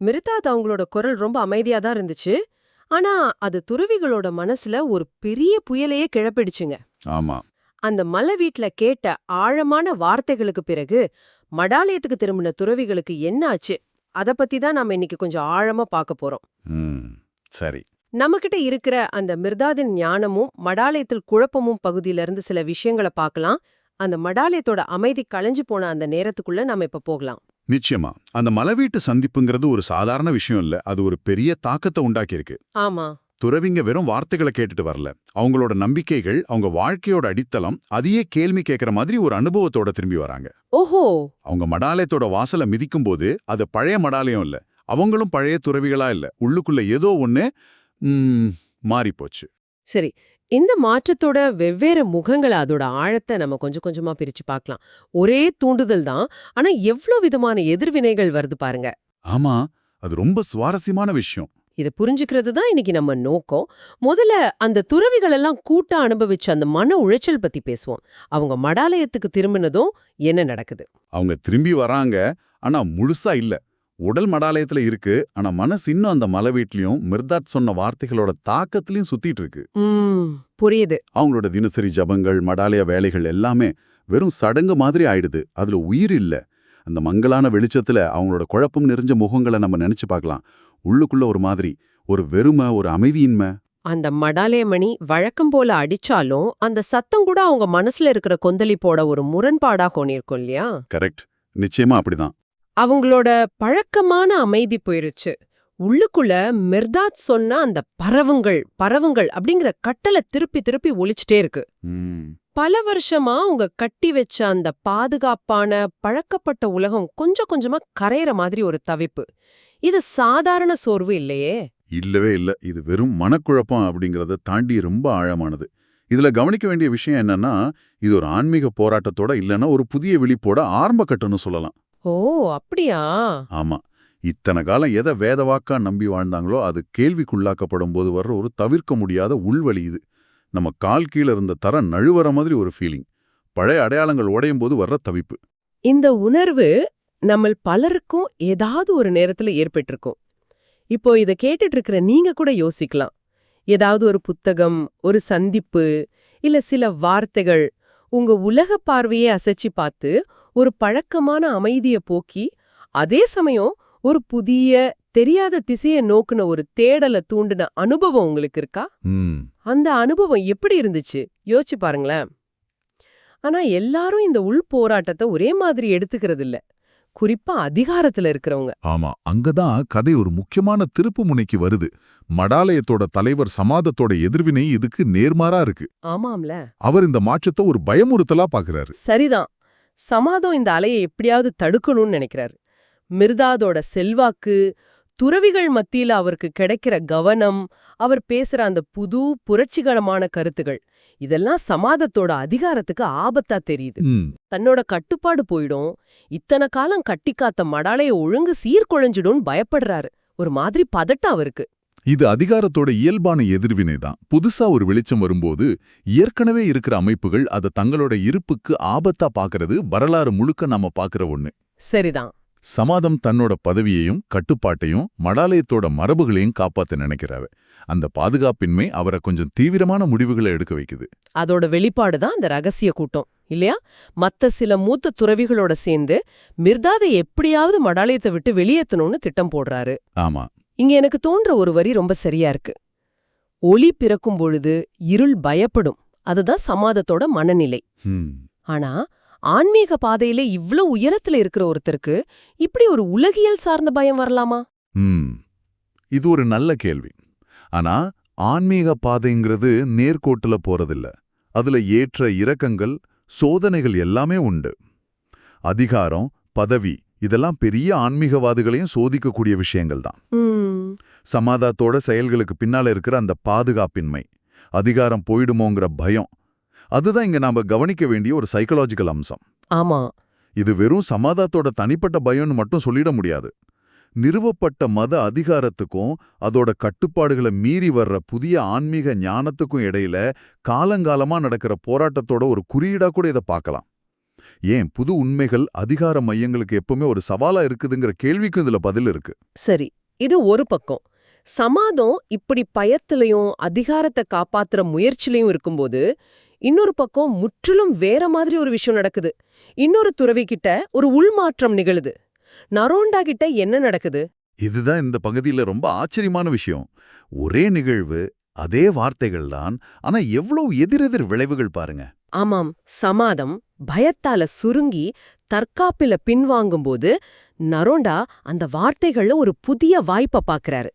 Mirdad அவங்களோட குரல் ரொம்ப அமைதியா தான் இருந்துச்சு. ஆனா அது துறவிகளோட மனசுல ஒரு பெரிய புயலையே கிளப்பிடுச்சுங்க. ஆமா. அந்த மலை வீட்ல கேட்ட ஆழமான வார்த்தைகளுக்கு பிறகு மடாலயத்துக்கு திரும்பின துறவிகளுக்கு என்ன ஆச்சு? அத பத்தி தான் நாம இன்னைக்கு கொஞ்சம் ஆழமா பார்க்க போறோம். சரி. நம்மகிட்ட இருக்கிற அந்த மிர்தாதின் ஞானமும் மடாலயத்தில் குழப்பமும் பகுதியில இருந்து சில விஷயங்களை பார்க்கலாம். அந்த மடாலயத்தோட அமைதி களைஞ்சு போன அந்த நேரத்துக்குள்ள நாம இப்ப போகலாம். நிச்சயமா. அந்த மலைவீட்டு சந்திப்புங்கிறது ஒரு சாதாரண விஷயம் இல்ல. அது ஒரு பெரிய தாக்கத்தை உண்டாக்கியிருக்கு. ஆமா. துறவிங்க வெறும் வார்த்தைகளை கேட்டுட்டு வரல. அவங்களோட நம்பிக்கைகள் அவங்க வாழ்க்கையோட அடித்தளம் அதையே கேள்வி கேட்கற மாதிரி ஒரு அனுபவத்தோட திரும்பி வராங்க. ஓஹோ! அவங்க மடாலயத்தோட வாசலை மிதிக்கும் போது அது பழைய மடாலயம் இல்ல. அவங்களும் பழைய துறவிகளா இல்ல. உள்ளுக்குள்ள ஏதோ ஒண்ணு மாறிப்போச்சு. சரி. இந்த மாற்றத்தோட வெவ்வேறு முகங்களை அதோட ஆழத்தை நம்ம கொஞ்சம் கொஞ்சமா பிரிச்சு பார்க்கலாம். ஒரே தூண்டுதல் தான். ஆனா எவ்ளோ விதமான எதிர்வினைகள் வருது பாருங்க. ஆமா அது ரொம்ப சுவாரஸ்யமான விஷயம். இதை புரிஞ்சுக்கிறது தான் இன்னைக்கு நம்ம நோக்கம். முதல்ல அந்த துறவிகள் எல்லாம் கூட்டா அனுபவிச்ச அந்த மன உளைச்சல் பத்தி பேசுவோம். அவங்க மடாலயத்துக்கு திரும்பினதும் என்ன நடக்குது? அவங்க திரும்பி வராங்க ஆனா முழுசா இல்ல. உடல் மடாலயத்துல இருக்கு ஆனா மனசு இன்னும் அந்த மலை வீட்லயும் மிர்தாட் சொன்ன வார்த்தைகளோட தாக்கத்திலயும் சுத்திட்டு இருக்கு. புரியுது. அவங்களோட தினசரி ஜபங்கள் மடாலய வேலைகள் எல்லாமே வெறும் சடங்கு மாதிரி ஆயிடுது. அதுல உயிர் இல்ல. அந்த மங்கலான வெளிச்சத்துல அவங்களோட குழப்பம் நிறைஞ்ச முகங்களை நம்ம நினைச்சு பார்க்கலாம். உள்ளுக்குள்ள ஒரு மாதிரி ஒரு வெறுமை ஒரு அமைதியின்மை. அந்த மடாலய மணி வழக்கம் போல அடிச்சாலும் அந்த சத்தம் கூட அவங்க மனசுல இருக்கிற கொந்தளிப்போட ஒரு முரண்பாடா கொண்டிருக்கும் இல்லையா? கரெக்ட். நிச்சயமா அப்படிதான். அவங்களோட பழக்கமான அமைதி போயிருச்சு. உள்ளுக்குள்ள மிர்தாத் சொன்ன அந்த பறவுங்கள் பறவுங்கள் அப்படிங்கிற கட்டளை திருப்பி திருப்பி ஒலிச்சிட்டே இருக்கு. பல வருஷமா அவங்க கட்டி வச்ச அந்த பாதுகாப்பான பழக்கப்பட்ட உலகம் கொஞ்சம் கொஞ்சமா கரையிற மாதிரி ஒரு தவிப்பு. இது சாதாரண சோர்வு இல்லையே? இல்லவே இல்ல. இது வெறும் மனக்குழப்பம் அப்படிங்கறத தாண்டி ரொம்ப ஆழமானது. இதுல கவனிக்க வேண்டிய விஷயம் என்னன்னா இது ஒரு ஆன்மீக போராட்டத்தோட இல்லைன்னா ஒரு புதிய விழிப்போட ஆரம்ப கட்டம்னு சொல்லலாம். ஓ அப்படியா? ஆமா. இத்தனை காலம் எதை வேதவாக்கா நம்பி வாழ்ந்தாங்களோ அது கேள்விக்குள்ளாக்கப்படும் போது வர்ற ஒரு தவிர்க்க முடியாத உள்வழி இது. நம்ம கால் கீழ இருந்த தர நழுவற மாதிரி ஒரு ஃபீலிங் பழைய அடையாளங்கள் உடையும் போது வர்ற தவிப்பு. இந்த உணர்வு நம்ம பலருக்கும் ஏதாவது ஒரு நேரத்துல ஏற்பட்டிருக்கும். இப்போ இத கேட்டுட்டு இருக்கிற நீங்க கூட யோசிக்கலாம். ஏதாவது ஒரு புத்தகம் ஒரு சந்திப்பு இல்ல சில வார்த்தைகள் உங்க உலக பார்வையை அசைச்சு பார்த்து ஒரு பழக்கமான அமைதிய போக்கி அதே சமயம் ஒரு புதிய தெரியாத திசையை நோக்குன ஒரு தேடலை தூண்டின அனுபவம் உங்களுக்கு இருக்கா? அந்த அனுபவம் எப்படி இருந்துச்சு? யோசிச்சு பாருங்களேன். ஆனா எல்லாரும் இந்த உள் போராட்டத்தை ஒரே மாதிரி எடுத்துக்கிறது இல்ல குறிப்பா அதிகாரத்துல இருக்கிறவங்க. ஆமா அங்கதான் கதை ஒரு முக்கியமான திருப்பு முனைக்கு வருது. மடாலயத்தோட தலைவர் சமாதத்தோட எதிர்வினை இதுக்கு நேர்மாறா இருக்கு. ஆமாம்ல. அவர் இந்த மாற்றத்தை ஒரு பயமுறுத்தலா பாக்குறாரு. சரிதான். சமாதம் இந்த அலையை எப்படியாவது தடுக்கணும்னு நினைக்கிறாரு. மிர்தாதோட செல்வாக்கு துறவிகள் மத்தியில அவருக்கு கிடைக்கிற கவனம் அவர் பேசுற அந்த புது புரட்சிகரமான கருத்துகள் இதெல்லாம் சமாதத்தோட அதிகாரத்துக்கு ஆபத்தா தெரியுது. தன்னோட கட்டுப்பாடு போயிடும். இத்தனை காலம் கட்டி காத்த மடாலைய ஒழுங்கு சீர்குலைஞ்சிடும்னு பயப்படுறாரு. ஒரு மாதிரி பதட்டம் அவருக்கு. இது அதிகாரத்தோட இயல்பான எதிர்வினை தான். புதுசா ஒரு வெளிச்சம் வரும்போது ஏற்கனவே இருக்கிற அமைப்புகள் அதை தங்களோட இருப்புக்கு ஆபத்தா பாக்குறது வரலாறு முழுக்க நாம பாக்குற ஒண்ணு. சரிதான். சமாதம் தன்னோட பதவியையும் கட்டுப்பாட்டையும் மடாலயத்தோட மரபுகளையும் காப்பாத்த நினைக்கிறாவ. அந்த பாதுகாப்பின்மை அவரை கொஞ்சம் தீவிரமான முடிவுகளை எடுக்க வைக்குது. அதோட வெளிப்பாடு தான் அந்த ரகசிய கூட்டம் இல்லையா? மத்த சில மூத்த துறவிகளோட சேர்ந்து மிர்தாதை எப்படியாவது மடாலயத்தை விட்டு வெளியேத்தணும்னு திட்டம் போடுறாரு. ஆமா. இங்க எனக்கு தோன்ற ஒரு வரி ரொம்ப சரியா இருக்கு. ஒளி பிறக்கும் பொழுது இருள் பயப்படும். அதுதான் சமாதத்தோட மனநிலை. ஆனா ஆன்மீக பாதையில இவ்ளோ உயரத்துல இருக்கிற ஒருத்தருக்கு இப்படி ஒரு உலகியல் சார்ந்த பயம் வரலாமா? இது ஒரு நல்ல கேள்வி. ஆனா ஆன்மீக பாதைங்கிறது நேர்கோட்டுல போறதில்ல. அதுல ஏற்ற இறக்கங்கள் சோதனைகள் எல்லாமே உண்டு. அதிகாரம் பதவி இதெல்லாம் பெரிய ஆன்மீகவாதிகளையும் சோதிக்கக்கூடிய விஷயங்கள் தான் சமாதாத்தோட செயல்களுக்கு பின்னால இருக்கிற அந்த பாதுகாப்பின்மை அதிகாரம் போயிடுமோங்கிற பயம் அதுதான் இங்க நாம கவனிக்க வேண்டிய ஒரு சைக்கலாஜிக்கல் அம்சம். ஆமா. இது வெறும் சமாதாத்தோட தனிப்பட்ட பயம்னு மட்டும் சொல்லிட முடியாது. நிறுவப்பட்ட மத அதிகாரத்துக்கும் அதோட கட்டுப்பாடுகளை மீறி வர்ற புதிய ஆன்மீக ஞானத்துக்கும் இடையில காலங்காலமா நடக்கிற போராட்டத்தோட ஒரு குறியீடா கூட இதை பார்க்கலாம். ஏன்? புது உண்மைகள் அதிகார மையங்களுக்கு எப்பவுமே ஒரு சவாலா இருக்குதுங்கிற கேள்விக்கும் இதுல பதில் இருக்கு. சரி இது ஒரு பக்கம். சமாதம் இப்படி பயத்திலையும் அதிகாரத்தை காப்பாத்துற முயற்சிலையும் இருக்கும்போது இன்னொரு பக்கம் முற்றிலும் வேற மாதிரி ஒரு விஷயம் நடக்குது. இன்னொரு துறவி கிட்ட ஒரு உள்மாற்றம் நிகழுது. நரோண்டா கிட்ட என்ன நடக்குது? இதுதான் இந்த பகுதியில ரொம்ப ஆச்சரியமான விஷயம். ஒரே நிகழ்வு அதே வார்த்தைகள் தான் ஆனா எவ்வளவு எதிரெதிர் விளைவுகள் பாருங்க. ஆமாம் சமாதம் பயத்தால சுருங்கி தற்காப்பில பின்வாங்கும்போது நரோண்டா அந்த வார்த்தைகள்ல ஒரு புதிய வாய்ப்பை பாக்குறாரு.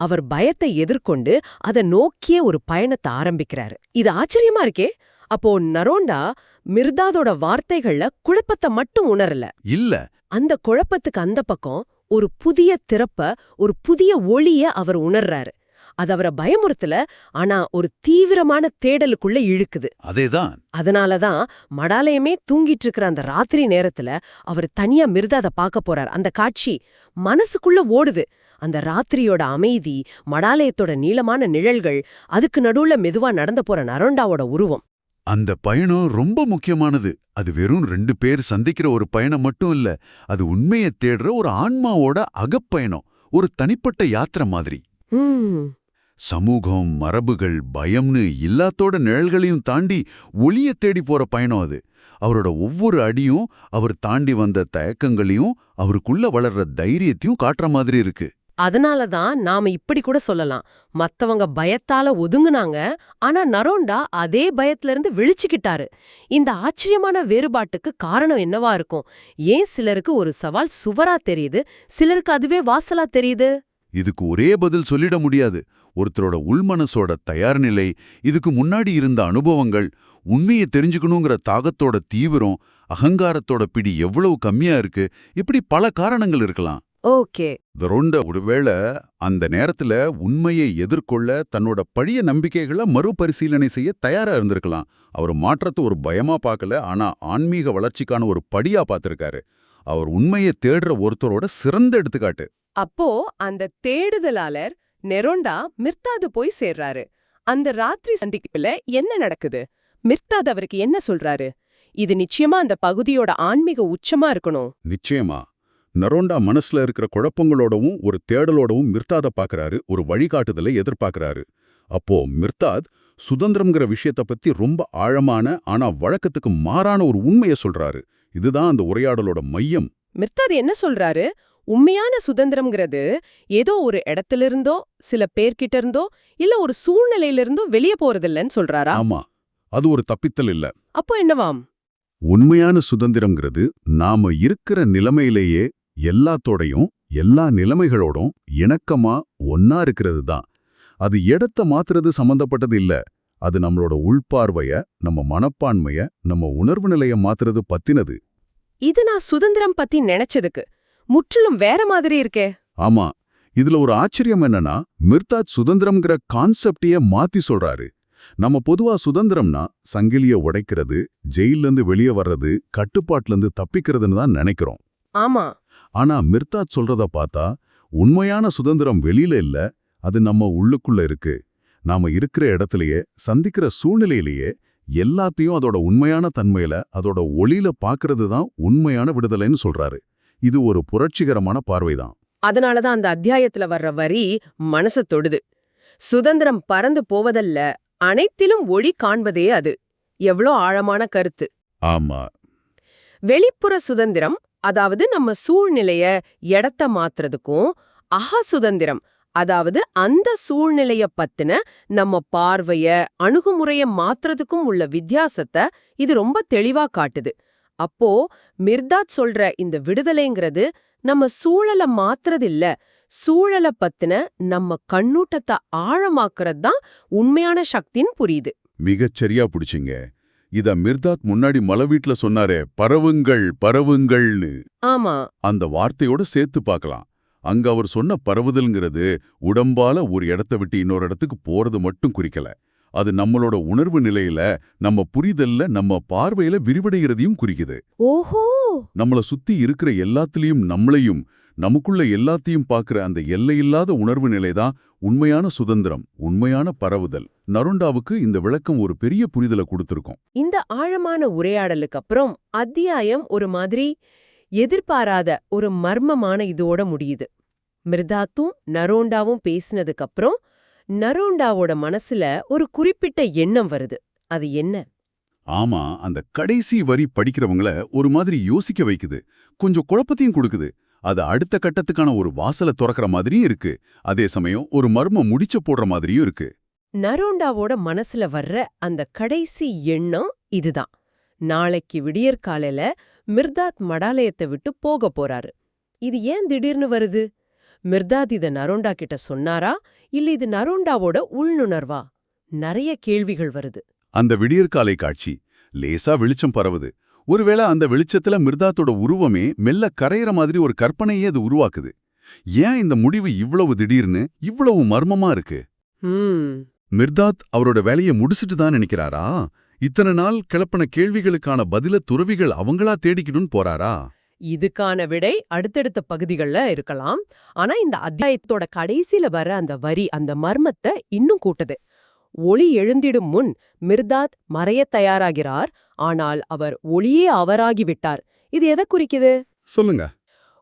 அவர் பயத்தை எதிர்கொண்டு அதை நோக்கிய ஒரு பயணத்தை ஆரம்பிக்கிறாரு. இது ஆச்சரியமா இருக்கே? அப்போ நரோண்டா மிர்தாதோட வார்த்தைகள்ல குழப்பத்தை மட்டும் உணரல. இல்ல. அந்த குழப்பத்துக்கு அந்த பக்கம் ஒரு புதிய திறப்ப ஒரு புதிய ஒளிய அவர் உணர்றாரு. அது அவரை பயமுறுத்தல ஆனா ஒரு தீவிரமான தேடலுக்குள்ள இழுக்குது. அதேதான். அதனாலதான் மடாலயமே தூங்கிட்டு இருக்கிற அந்த ராத்திரி நேரத்துல அவர் தனியா மிருதாத பார்க்க போறார். அந்த காட்சி மனசுக்குள்ள ஓடுது. அந்த ராத்திரியோட அமைதி மடாலயத்தோட நீளமான நிழல்கள் அதுக்கு நடுவுல மெதுவா நடந்து போற நரோண்டாவோட உருவம். அந்த பயணம் ரொம்ப முக்கியமானது. அது வெறும் ரெண்டு பேர் சந்திக்கிற ஒரு பயணம் மட்டும் இல்ல அது உண்மையை தேடுற ஒரு ஆன்மாவோட அகப்பயணம் ஒரு தனிப்பட்ட யாத்திரை மாதிரி. சமூகம் மரபுகள் பயம்னு எல்லாத்தோட நிழல்களையும் தாண்டி ஒளிய தேடி போற பயணம் அது. அவரோட ஒவ்வொரு அடியும் அவர் தாண்டி வந்த தயக்கங்களையும் அவருக்குள்ள வளர்ற தைரியத்தையும் காட்டுற மாதிரி இருக்கு. அதனால தான் நாம இப்படி கூட சொல்லலாம். மத்தவங்க பயத்தால ஒதுங்குனாங்க ஆனா நரோண்டா அதே பயத்துல இருந்து விழிச்சுக்கிட்டாரு. இந்த ஆச்சரியமான வேறுபாட்டுக்கு காரணம் என்னவா இருக்கும்? ஏன் சிலருக்கு ஒரு சவால் சுவரா தெரியுது? சிலருக்கு அதுவே வாசலா தெரியுது? இதுக்கு ஒரே பதில் சொல்லிட முடியாது. ஒருத்தரோட உள்மனசோட தயார் நிலை இதுக்கு முன்னாடி இருந்த அனுபவங்கள் உண்மையை தெரிஞ்சுக்கணுங்கிற தாகத்தோட தீவிரம் அகங்காரத்தோட பிடி எவ்வளவு கம்மியா இருக்கு இப்படி பல காரணங்கள் இருக்கலாம். ஓகே. வெரோண்ட ஒருவேளை அந்த நேரத்துல உண்மையை எதிர்கொள்ள தன்னோட பழைய நம்பிக்கைகளை மறுபரிசீலனை செய்ய தயாரா இருந்திருக்கலாம். அவர் மாற்றத்தை ஒரு பயமா பார்க்கல ஆனா ஆன்மீக வளர்ச்சிக்கான ஒரு படியா பார்த்திருக்காரு. அவர் உண்மையை தேடுற ஒருத்தரோட சிறந்த எடுத்துக்காட்டு. அப்போ அந்த தேடுதலாளர் நெரோண்டா மிர்தாது போய் சேர்றாரு. அந்த ராத்திரி சந்திப்புல என்ன நடக்குது? மிர்தாது அவருக்கு என்ன சொல்றாரு? இது நிச்சயமா அந்த பகுதியோட ஆன்மீக உச்சமா இருக்கணும். நிச்சயமா. நரோண்டா மனசுல இருக்கிற குழப்பங்களோடவும் ஒரு தேடலோடவும் மிர்தாத பாக்குறாரு ஒரு வழிகாட்டுதலை எதிர்பார்க்கறாரு அப்போ மிர்தாத் சுதந்திரம்ங்கிற விஷயத்த பத்தி ரொம்ப ஆழமான ஆனா வழக்கத்துக்கு மாறான ஒரு உண்மையை சொல்றாரு. இதுதான் அந்த உரையாடலோட மையம். மிர்தாது என்ன சொல்றாரு? உண்மையான சுதந்திரம்ங்கிறது ஏதோ ஒரு இடத்துல இருந்தோ சில பேர்கிட்ட இருந்தோ இல்ல ஒரு சூழ்நிலையில இருந்தோ வெளிய போறதில்லன்னு சொல்றாரா? ஆமா. அது ஒரு தப்பித்தல் இல்ல. அப்போ என்னவாம்? உண்மையான சுதந்திரம்ங்கிறது நாம இருக்கிற நிலைமையிலேயே எல்லாத்தோடையும் எல்லா நிலைமைகளோடும் இணக்கமா ஒன்னா இருக்கிறது தான் அது இடத்த மாத்துறது சம்பந்தப்பட்டது இல்ல. அது நம்மளோட உள்பார்வைய நம்ம மனப்பான்மைய நம்ம உணர்வு நிலைய மாத்துறது பத்தினது. இது நான் சுதந்திரம் பத்தி நினைச்சதுக்கு. முற்றிலும் வேற மாதிரி இருக்கே. ஆமா. இதுல ஒரு ஆச்சரியம் என்னன்னா மிர்தாத் சுதந்திரம்ங்கிற கான்செப்டையே மாத்தி சொல்றாரு. நம்ம பொதுவா சுதந்திரம்னா சங்கிலிய உடைக்கிறது ஜெயில்ல இருந்து வெளியே வர்றது கட்டுப்பாட்டுல இருந்து தப்பிக்கிறதுன்னு தான் நினைக்கிறோம். ஆமா. ஆனா மிர்தாத் சொல்றத பார்த்தா உண்மையான சுதந்திரம் வெளியில இல்ல அது நம்ம உள்ளுக்குள்ள இருக்கு. நாம இருக்கிற இடத்துலயே சந்திக்கிற சூழ்நிலையிலேயே எல்லாத்தையும் அதோட உண்மையான தன்மையில அதோட ஒளியில பாக்குறது தான் உண்மையான விடுதலைன்னு சொல்றாரு. இது ஒரு புரட்சிகரமான பார்வைதான். அதனாலதான் அந்த அத்தியாயத்துல வர்ற வரி மனச தொடுது. சுதந்திரம் பறந்து போவதல்ல அனைத்திலும் ஒளி காண்பதே அது. எவ்ளோ ஆழமான கருத்து. ஆமா. வெளிப்புற சுதந்திரம் அதாவது நம்ம சூழ்நிலைய எடத்த மாத்துறதுக்கும் அக சுதந்திரம் அதாவது அந்த சூழ்நிலைய பத்தின நம்ம பார்வைய அணுகுமுறைய மாத்துறதுக்கும் உள்ள வித்தியாசத்தை இது ரொம்ப தெளிவா காட்டுது. அப்போ மிர்தாத் சொல்ற இந்த விடுதலைங்கிறது நம்ம சூழல மாத்துறதில்ல சூழல பத்தின நம்ம கண்ணூட்டத்தை ஆழமாக்குறது தான் உண்மையான சக்தின்னு புரியுது. மிகச் சரியா புடிச்சிங்க. இத மிர்தாத் முன்னாடி மலை வீட்ல சொன்னாரே பரவுங்கள் பரவுங்கள்னு. ஆமா. அந்த வார்த்தையோட சேர்த்து பார்க்கலாம். அங்க அவர் சொன்ன பரவுதல்ங்கிறது உடம்பால ஒரு இடத்த விட்டு இன்னொரு இடத்துக்கு போறது மட்டும் குறிக்கல. அது நம்மளோட உணர்வு நிலையில நம்ம புரிதல்ல நம்ம பார்வையில விரிவடைகிறதையும் குறிக்குது. ஓஹோ! நம்மள சுத்தி இருக்கிற எல்லாத்துலயும் நம்மளையும் நமக்குள்ள எல்லாத்தையும் பார்க்கிற அந்த எல்லையில்லாத உணர்வு நிலைதான் உண்மையான சுதந்திரம் உண்மையான பரவுதல். நருண்டாவுக்கு இந்த விளக்கம் ஒரு பெரிய புரிதலை கொடுத்திருக்கும். இந்த ஆழமான உரையாடலுக்கு அப்புறம் அத்தியாயம் ஒரு மாதிரி எதிர்பாராத ஒரு மர்மமான இதோட முடியுது. மிர்தாத்தும் நரோண்டாவும் பேசினதுக்கு அப்புறம் நரோண்டாவோட மனசுல ஒரு குறிப்பிட்ட எண்ணம் வருது. அது என்ன? ஆமா அந்த கடைசி வரி படிக்கிறவங்கள ஒரு மாதிரி யோசிக்க வைக்குது. கொஞ்சம் குழப்பத்தையும் கொடுக்குது. அது அடுத்த கட்டத்துக்கான ஒரு வாசலை திறக்கிற மாதிரியும் இருக்கு. அதே சமயம் ஒரு மர்ம முடிச்ச போடுற மாதிரியும் இருக்கு. நரோண்டாவோட மனசுல வர்ற அந்த கடைசி எண்ணம் இதுதான். நாளைக்கு விடியற்காலையில மிர்தாத் மடாலயத்தை விட்டு போக போறாரு. இது ஏன் திடீர்னு வருது? மிர்தாத் இத நரோண்டா கிட்ட சொன்னாரா? இல்ல இது நரோண்டாவோட உள்நுணர்வா? நிறைய கேள்விகள் வருது. அந்த விடியற்காலை காட்சி லேசா வெளிச்சம் பரவுது. ஒருவேளை அந்த வெளிச்சத்துல மிர்தாத்தோட உருவமே மெல்ல கரையிற மாதிரி ஒரு கற்பனையே அது உருவாக்குது. ஏன் இந்த முடிவு இவ்வளவு திடீர்னு இவ்வளவு மர்மமா இருக்கு? மிர்தாத் அவரோட வேலையை முடிச்சிட்டு தான் நினைக்கிறாரா? இத்தனை நாள் கிளப்பின கேள்விகளுக்கான பதில துறவிகள் அவங்களா தேடிக்கிடும் போறாரா? இதுக்கான விடை அடுத்தடுத்த பகுதிகள்ல இருக்கலாம். ஆனா இந்த அத்தியாயத்தோட கடைசியில வர அந்த வரி அந்த மர்மத்தை இன்னும் கூட்டுது. ஒளி எழுந்திடும் முன் மிர்தாத் மறையத் தயாராகிறார். ஆனால் அவர் ஒளியே அவராகிவிட்டார் இது எதை குறிக்குது? சொல்லுங்க.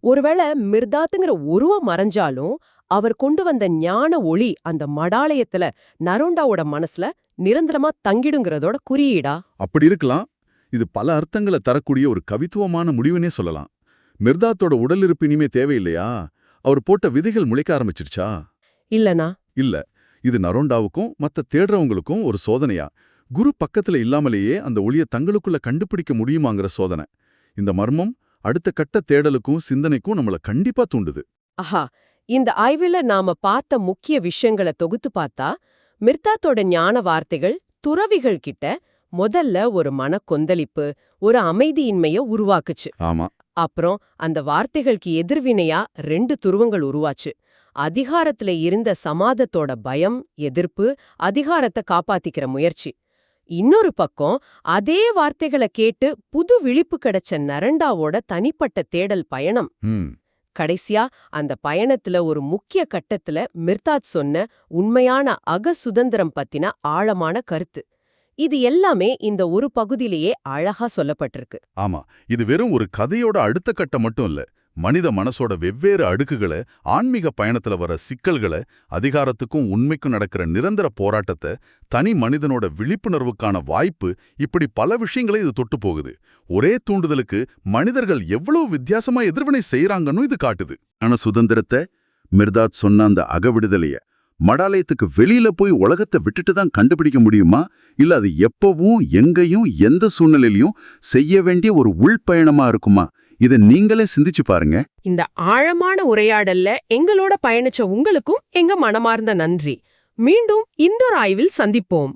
ஒருவேளை மிர்தாத்துங்கிற உருவம் மறைஞ்சாலும் அவர் கொண்டு வந்த ஞான ஒளி அந்த மடாலயத்துல நரோண்டாவோட மனசுல நிரந்தரமா தங்கிடுங்கிறதோட குறியீடா? அப்படி இருக்கலாம். இது பல அர்த்தங்களை தரக்கூடிய ஒரு கவித்துவமான முடிவுனே சொல்லலாம். மிர்தாத்தோட உடல் இருப்பு இனிமே தேவையில்லையா? அவர் போட்ட விதைகள் முளைக்க ஆரம்பிச்சிருச்சா? இல்லனா? இல்ல. இது நரோண்டாவுக்கும் மத்த தேடுறவங்களுக்கும் ஒரு சோதனையா? குரு பக்கத்துல இல்லாமலேயே அந்த ஒளிய தங்களுக்குள்ள கண்டுபிடிக்க முடியுமாங்கிற சோதனை. இந்த மர்மம் அடுத்த கட்ட தேடலுக்கும் சிந்தனைக்கும் நம்மள கண்டிப்பா தூண்டுது. ஆஹா! இந்த ஆய்வுல நாம பார்த்த முக்கிய விஷயங்களை தொகுத்து பார்த்தா மிர்தாத்தோட ஞான வார்த்தைகள் துறவிகள் கிட்ட முதல்ல ஒரு மன கொந்தளிப்பு ஒரு அமைதியின்மைய உருவாக்குச்சு. ஆமா. அப்புறம் அந்த வார்த்தைகளுக்கு எதிர்வினையா ரெண்டு துருவங்கள் உருவாச்சு. அதிகாரத்துல இருந்த சமாதத்தோட பயம் எதிர்ப்பு அதிகாரத்தை காப்பாத்திக்கிற முயற்சி. இன்னொரு பக்கம் அதே வார்த்தைகளை கேட்டு புது விழிப்பு கிடைச்ச நரண்டாவோட தனிப்பட்ட தேடல் பயணம். கடைசியா அந்த பயணத்துல ஒரு முக்கிய கட்டத்துல மிர்தாத் சொன்ன உண்மையான அக சுதந்திரம் பத்தின ஆழமான கருத்து. இது எல்லாமே இந்த ஒரு பகுதியிலேயே அழகா சொல்லப்பட்டிருக்கு. ஆமா இது வெறும் ஒரு கதையோட அடுத்த கட்டம் மட்டும் இல்ல. மனித மனசோட வெவ்வேறு அடுக்குகளை ஆன்மீக பயணத்துல வர சிக்கல்களை அதிகாரத்துக்கும் உண்மைக்கும் நடக்கிற நிரந்தர போராட்டத்தை தனி மனிதனோட விழிப்புணர்வுக்கான வாய்ப்பு இப்படி பல விஷயங்களை இது தொட்டு போகுது. ஒரே தூண்டுதலுக்கு மனிதர்கள் எவ்வளவு வித்தியாசமா எதிர்வினை செய்யறாங்கன்னு இது காட்டுது. ஆனா சுதந்திரத்தை மிர்தாத் சொன்ன அந்த அகவிடுதலைய மடாலயத்துக்கு வெளியில போய் உலகத்தை விட்டுட்டு தான் கண்டுபிடிக்க முடியுமா? இல்ல அது எப்பவும் எங்கேயும் எந்த சூழ்நிலையிலையும் செய்ய வேண்டிய ஒரு உள்பயணமா இருக்குமா? இதை நீங்களே சிந்திச்சு பாருங்க. இந்த ஆழமான உரையாடல்ல எங்களோட பயணிச்ச உங்களுக்கும் எங்க மனமார்ந்த நன்றி. மீண்டும் இந்த ஒரு ஆய்வில் சந்திப்போம்.